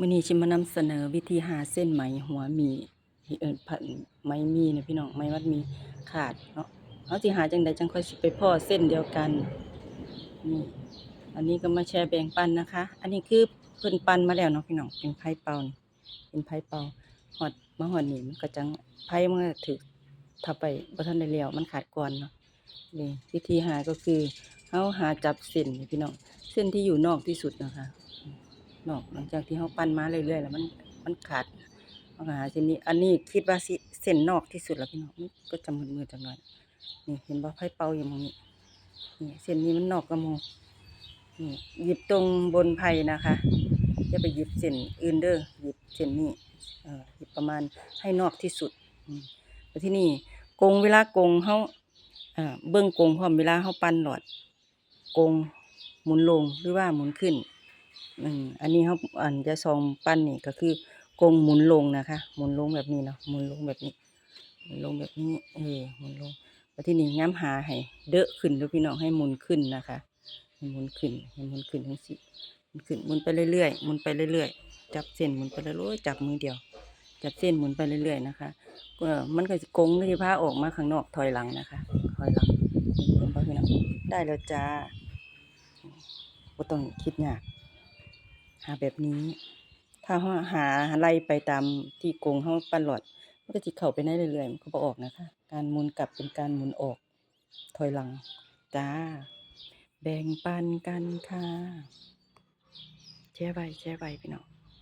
มื้อนี้สิมานำเสนอวิธีหาเส้นไหมหัวมีเอิ้นผัดไหมมีนี่ยพี่น้องไหมมัดมีขาดเนาะเฮาสิหาจังใดจังค่อยสิไปพ้อเส้นเดียวกันนี่อันนี้ก็มาแชร์แบ่งปันนะคะ อันนี้คือเพิ่นปันมาแล้วเนาะพี่น้องเป็นไผเป่านี่เป็นไผเป่าฮอดมาฮอดหนีมันก็จังไผมันก็ถึกถ้าไปบ่ทันได้แล้วมันขาดก่อนเนาะนี่วิธีหาก็คือเฮาหาจับเส้นนี่พี่น้องเส้นที่อยู่นอกที่สุดนะคะ นอกหลังจากที่เขาปั้นมาเรื่อยๆแล้วมันมันขาดเอาหาเส้นนี้ อันนี้คิดว่าเส้นนอกที่สุดแล้วพี่น้องมันก็จะมืดๆจังหน่อยนี่เห็นบ่ไผเป่าอยู่ตรงนี้นี่เส้นนี้มันนอกกระโมนี่หยิบตรงบนไผ่นะคะอย่าไปหยิบเส้นอื่นเด้อหยิบเส้นนี้เอ่อหยิบประมาณให้นอกที่สุดอืมแล้วที่นี่กงเวลากงเฮาเอ่อเบิ่งกงพร้อมเวลาเฮาปั้นหลอดกงหมุนลงหรือว่าหมุนขึ้น อันนี้เขาอันจะซองปั้นนี่ก็คือกงหมุนลงนะคะ หมุนลงแบบนี้เนาะหมุนลงแบบนี้หมุนลงแบบนี้เออหมุนลงแล้วที่นี่ย้ำหาให้เดอะขึ้นแล้วพี่น้องให้หมุนขึ้นนะคะให้หมุนขึ้นให้หมุนขึ้นทั้งสี่หมุนขึ้นหมุนไปเรื่อยๆหมุนไปเรื่อยๆ จับเส้นหมุนไปเรื่อยๆจับมือเดียว จับเส้นหมุนไปเรื่อยๆนะคะก็มันก็จะกงที่ผ้าออกมาข้างนอกถอยหลังนะคะถอยหลังเห็นป่ะพี่น้องได้แล้วจ้าก็ต้องคิดยาก หาแบบนี้ ถ้าเฮาหาไล่ไปตามที่กงเขาปั้นหลอดมันก็สิเข่าไปได้เรื่อยๆมันก็บออกนะคะ การหมุนกลับเป็นการหมุนออก ถอยหลัง จ้า แบ่งปันกันค่ะแช่ใบแช่ใบพี่น้อง